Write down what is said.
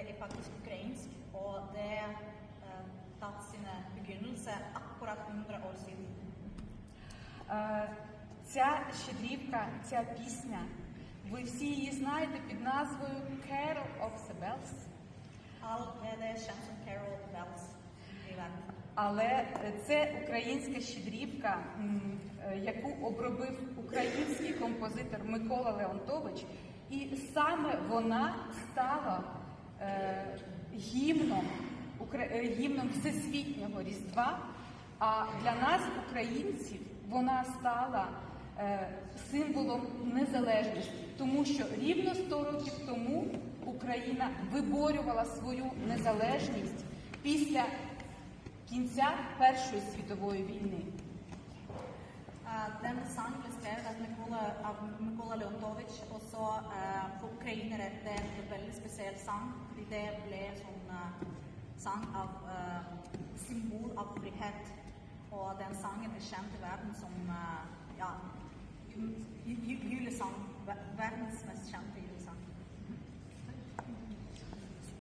er faktisk ukrainsk, og det eh, tatt sine begynnelse akkurat 100 år siden. Е, Ця щедрівка, ця пісня, ви всі її знаєте під назвою Carol of the Bells. Але це українська щедрівка, е, яку обробив український композитор Микола Леонтович, і саме вона стала гімном, укра- е, гімном всесвітнього Різдва. А для нас, українців, вона стала е, символом незалежності, тому що рівно 100 років тому Україна виборювала свою незалежність після кінця Першої світової війни. Eh, Den sangen ble skrevet av ukrainere det er en veldig spesiell sang, fordi det ble sånn uh, sang av uh, symbol av frihet. Og den sangen er kjent i verden som uh, ja, ju- ju- julesang,